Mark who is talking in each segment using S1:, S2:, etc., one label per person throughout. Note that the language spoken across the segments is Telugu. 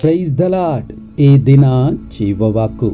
S1: ప్రైజ్ ద లాడ్ ఈ దిన జీవవాక్కు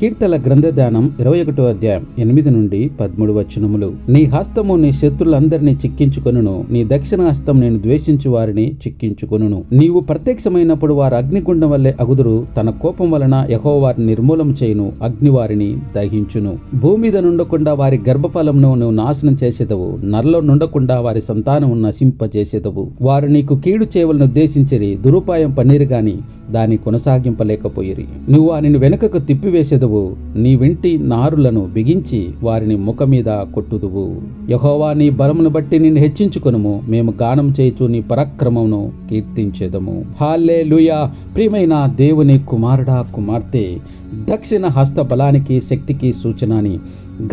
S1: కీర్తల గ్రంథదానం ఇరవై ఒకటో అధ్యాయం ఎనిమిది నుండి పదమూడు వచనములు. నీ హస్తము నీ శత్రులందరినీ చిక్కించుకొనును. నీ దక్షిణ హస్తం నేను ద్వేషించు వారిని చిక్కించుకొనును. నీవు ప్రత్యక్షమైనప్పుడు వారు అగ్నిగుండం వల్లే అగుదురు. తన కోపం వలన యహో వారిని నిర్మూలం చేయును. అగ్ని వారిని దహించును. భూమి మీద నుండకుండా వారి గర్భఫలమును నువ్వు నాశనం చేసేదవు. నరలో నుండకుండా వారి సంతానం నశింపజేసేదవు. వారు నీకు కీడు చేయవలను ఉద్దేశించిరి. దురుపాయం పన్నీరు గాని దాని కొనసాగింపలేకపోయిరి. నువ్వు వారిని వెనుకకు తిప్పివేసేదవు. నీ వెంటి నారులను బిగించి వారిని ముఖం మీద కొట్టుదువు. యహోవా నీ బలమును బట్టి నిన్ను హెచ్చించుకొనుము. మేము గానం చేయుచు నీ పరాక్రమమును కీర్తించేదము. హాల్లే లూయా ప్రియమైన దేవుని కుమారుడా కుమార్తె! దక్షిణ హస్త బలానికి శక్తికి సూచన అని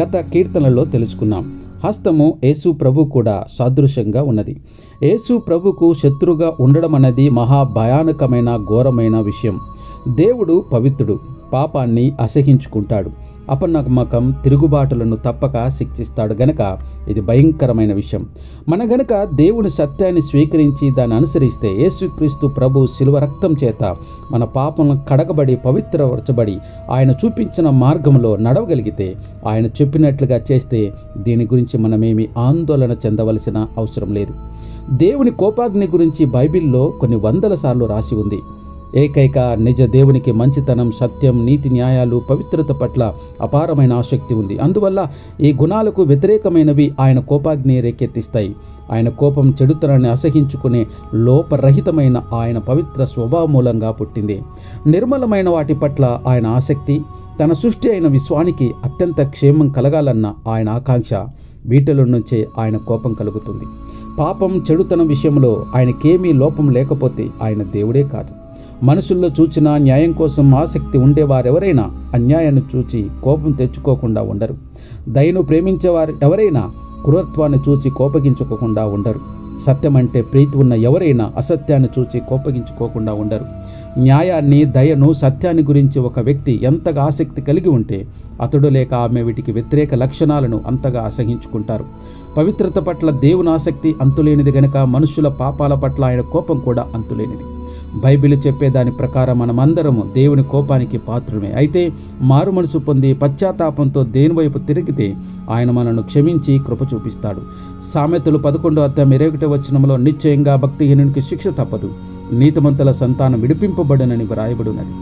S1: గత కీర్తనలో తెలుసుకున్నాం. హస్తము యేసు ప్రభు కూడా సాదృశ్యంగా ఉన్నది. యేసు ప్రభుకు శత్రుగా ఉండడం అనేది మహా భయానకమైన ఘోరమైన విషయం. దేవుడు పవిత్రుడు. పాపాన్ని అసహించుకుంటాడు. అపనమ్మకం తిరుగుబాటులను తప్పక శిక్షిస్తాడు గనక ఇది భయంకరమైన విషయం. మన గనక దేవుని సత్యాన్ని స్వీకరించి దాన్ని అనుసరిస్తే యేసుక్రీస్తు ప్రభు శిలువ రక్తం చేత మన పాపం కడగబడి పవిత్రపరచబడి ఆయన చూపించిన మార్గంలో నడవగలిగితే ఆయన చెప్పినట్లుగా చేస్తే దీని గురించి మనమేమి ఆందోళన చెందవలసిన అవసరం లేదు. దేవుని కోపాగ్ని గురించి బైబిల్లో కొన్ని వందల సార్లు రాసి ఉంది. ఏకైక నిజ దేవునికి మంచితనం సత్యం నీతి న్యాయాలు పవిత్రత పట్ల అపారమైన ఆసక్తి ఉంది. అందువల్ల ఈ గుణాలకు వ్యతిరేకమైనవి ఆయన కోపాగ్ని రేకెత్తిస్తాయి. ఆయన కోపం చెడుతనాన్ని అసహించుకునే లోపరహితమైన ఆయన పవిత్ర స్వభావ మూలంగా పుట్టింది. నిర్మలమైన వాటి పట్ల ఆయన ఆసక్తి తన సృష్టి అయిన విశ్వానికి అత్యంత క్షేమం కలగాలన్న ఆయన ఆకాంక్ష. వీటిలో నుంచే ఆయన కోపం కలుగుతుంది. పాపం చెడుతనం విషయంలో ఆయనకేమీ లోపం లేకపోతే ఆయన దేవుడే కాదు. మనుషుల్లో చూచిన న్యాయం కోసం ఆసక్తి ఉండేవారెవరైనా అన్యాయాన్ని చూచి కోపం తెచ్చుకోకుండా ఉండరు. దయను ప్రేమించేవారు ఎవరైనా క్రూరత్వాన్ని చూచి కోపగించుకోకుండా ఉండరు. సత్యం అంటే ప్రీతి ఉన్న ఎవరైనా అసత్యాన్ని చూచి కోపగించుకోకుండా ఉండరు. న్యాయాన్ని దయను సత్యాన్ని గురించి ఒక వ్యక్తి ఎంతగా ఆసక్తి కలిగి ఉంటే అతడు లేక ఆమె వీటికి వ్యతిరేక లక్షణాలను అంతగా అసహించుకుంటారు. పవిత్రత పట్ల దేవుని ఆసక్తి అంతులేనిది గనక మనుషుల పాపాల పట్ల ఆయన కోపం కూడా అంతులేనిది. బైబిల్ చెప్పే దాని ప్రకారం మనమందరము దేవుని కోపానికి పాత్రమే అయితే మారు మనసు పొంది పశ్చాత్తాపంతో దేని వైపు తిరిగితే ఆయన మనను క్షమించి కృప చూపిస్తాడు. సామెతలు పదకొండో అర్థం ఇరవై ఒకటి వచనంలో నిశ్చయంగా భక్తిహీనునికి శిక్ష తప్పదు. నీతిమంతుల సంతానం విడిపింపబడునని వ్రాయబడినది.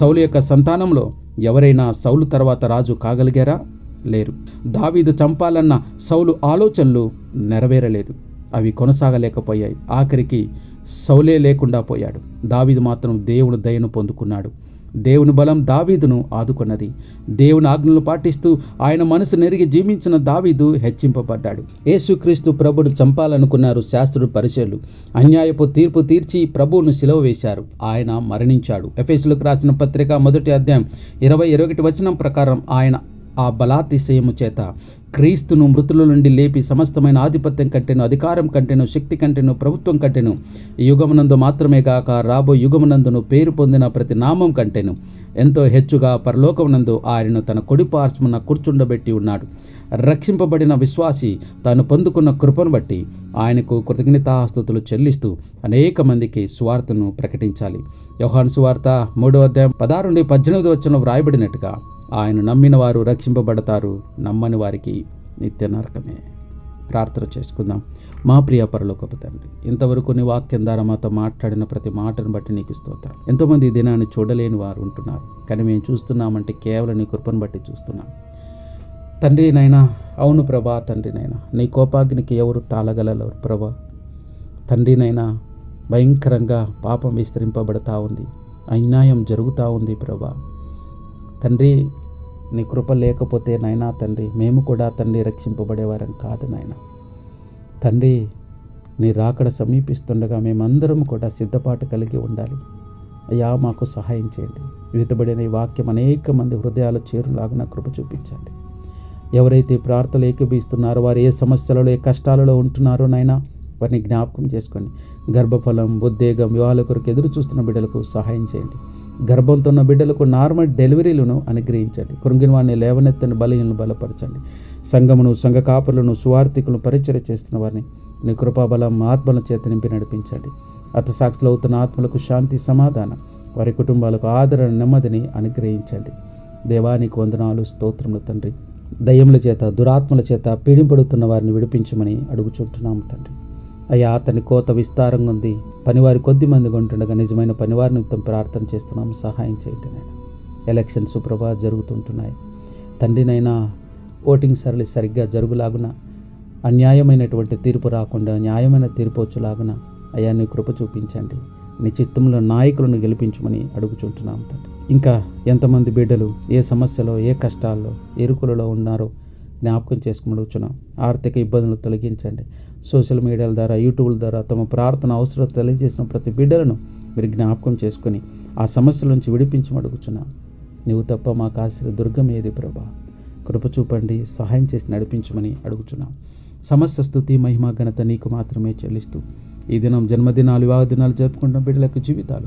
S1: సౌలు యొక్క సంతానంలో ఎవరైనా సౌలు తర్వాత రాజు కాగలిగారా? లేరు. దావీదు చంపాలన్న సౌలు ఆలోచనలు నెరవేరలేదు. అవి కొనసాగలేకపోయాయి. ఆఖరికి సౌలే లేకుండా పోయాడు. దావీదు మాత్రం దేవుని దయను పొందుకున్నాడు. దేవుని బలం దావీదును ఆదుకున్నది. దేవుని ఆజ్ఞలు పాటిస్తూ ఆయన మనసు నెరిగి జీవించిన దావీదు హెచ్చింపబడ్డాడు. యేసుక్రీస్తు ప్రభును చంపాలనుకున్నారు శాస్త్రుడు పరిచయలు అన్యాయపు తీర్పు తీర్చి ప్రభువును సిలువ వేశారు. ఆయన మరణించాడు. ఎఫ్ఎస్లకు రాసిన పత్రిక మొదటి అధ్యాయం ఇరవై ఇరవై ఒకటి వచనం ప్రకారం ఆయన ఆ బలాతిశయము చేత. క్రీస్తును మృతుల నుండి లేపి సమస్తమైన ఆధిపత్యం కంటేను అధికారం కంటేను శక్తి కంటేను ప్రభుత్వం కంటేను. యుగమునందు మాత్రమే కాక రాబో యుగమునందును పేరు పొందిన ప్రతి నామం కంటేను. ఎంతో హెచ్చుగా పరలోకమునందు ఆయనను తన కొడి పార్శ్వమున కూర్చుండబెట్టి ఉన్నాడు. రక్షింపబడిన విశ్వాసి తాను పొందుకున్న కృపను బట్టి ఆయనకు కృతజ్ఞతాస్తుతులు చెల్లిస్తూ అనేక మందికి సువార్తను ప్రకటించాలి. యోహాన్ సువార్త మూడో అధ్యాయం పదహారు నుండి పద్దెనిమిది వచ్చిన వ్రాయబడినట్టుగా ఆయన నమ్మిన వారు రక్షింపబడతారు నమ్మని వారికి నిత్య నరకమే. ప్రార్థన చేసుకుందాం. మా ప్రియ పరలోకపు తండ్రి ఇంతవరకు నీ వాక్యం ద్వారా మాతో మాట్లాడిన ప్రతి మాటను బట్టి నీకు స్తోత్రం ఎంతోమంది ఈ దినాన్ని చూడలేని వారు ఉంటున్నారు. కానీ మేము చూస్తున్నామంటే కేవలం నీ కృపను బట్టి చూస్తున్నాం. తండ్రి నైనా అవును ప్రభా తండ్రి నైనా నీ కోపాగ్నికి ఎవరు తాళగలరు ప్రభా. తండ్రి నైనా భయంకరంగా పాపం విస్తరింపబడతా ఉంది. అన్యాయం జరుగుతూ ఉంది ప్రభా. తండ్రి నీ కృప లేకపోతే నాయనా తండ్రి మేము కూడా తండ్రి రక్షింపబడేవారం కాదు నాయన. తండ్రి నీ రాకడ సమీపిస్తుండగా మేమందరం కూడా సిద్ధపాటు కలిగి ఉండాలి. అయ్యా మాకు సహాయం చేయండి. విధబడిన ఈ వాక్యం అనేక మంది హృదయాలు చేరులాగిన కృప చూపించండి. ఎవరైతే ప్రార్థనలు ఏకీభిస్తున్నారో వారు ఏ సమస్యలలో ఏ కష్టాలలో ఉంటున్నారో నైనా వారిని జ్ఞాపకం చేసుకోండి. గర్భఫలం ఉద్వేగం వివాహాల కొరకు ఎదురు చూస్తున్న బిడ్డలకు సహాయం చేయండి. గర్భంతో ఉన్న బిడ్డలకు నార్మల్ డెలివరీలను అనుగ్రహించండి. కృంగిన వారిని లేవనెత్తని బలహీనను బలపరచండి. సంఘమును సంఘ కాపులను సువార్థికులను పరిచయం చేస్తున్న వారిని నీ కృపాబలం ఆత్మల చేత నింపి నడిపించండి. అత అవుతున్న ఆత్మలకు శాంతి సమాధానం వారి కుటుంబాలకు ఆదరణ నెమ్మదిని అనుగ్రహించండి. దేవానికి వందనాలు స్తోత్రములు తండ్రి. దయ్యముల చేత దురాత్మల చేత పీడింపడుతున్న వారిని విడిపించమని అడుగుచుంటున్నాము తండ్రి. అయ్యా అతని కోత విస్తారంగా ఉంది. పనివారి కొద్ది మంది ఉంటుండగా నిజమైన పనివారి నిమిత్తం ప్రార్థన చేస్తున్నాము సహాయం చేయండి నేను ఎలక్షన్ సుప్రభ జరుగుతుంటున్నాయి. తండ్రినైనా ఓటింగ్ సరళి సరిగ్గా జరుగులాగున అన్యాయమైనటువంటి తీర్పు రాకుండా న్యాయమైన తీర్పు వచ్చేలాగున అయ్యా నీ కృప చూపించండి. నీ చిత్తంలో నాయకులను గెలిపించమని అడుగుచుంటున్నాం తండ్రి. ఇంకా ఎంతమంది బిడ్డలు ఏ సమస్యలో ఏ కష్టాల్లో ఎరుకులలో ఉన్నారో జ్ఞాపకం చేసుకుని అడుగుచున్నాం. ఆర్థిక ఇబ్బందులు తొలగించండి. సోషల్ మీడియాల ద్వారా యూట్యూబ్ల ద్వారా తమ ప్రార్థన అవసరం తెలియజేసిన ప్రతి బిడ్డలను మీరు జ్ఞాపకం చేసుకుని ఆ సమస్యల నుంచి విడిపించమని అడుగుచున్నాం. నువ్వు తప్ప మాకు ఆశ్రయ దుర్గం ఏది ప్రభా? కృప చూపండి సహాయం చేసి నడిపించమని అడుగుచున్నాం. సమస్య స్థుతి మహిమ ఘనత నీకు మాత్రమే చెల్లిస్తూ ఈ దినం జన్మదినాలు వివాహ దినాలు జరుపుకుంటున్న బిడ్డలకు జీవితాలు.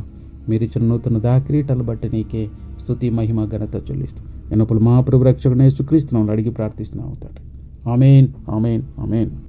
S1: మీరు ఇచ్చిన నూతన దాకిరీటాలు బట్టి నీకే స్థుతి మహిమ ఘనత చెల్లిస్తూ ఎన్నప్పుడు మా ప్రభు రక్షకుడు యేసుక్రీస్తునామములో అడిగి ప్రార్థిస్తున్నాం అవుతాడు ఆమెన్ ఆమెన్ ఆమెన్.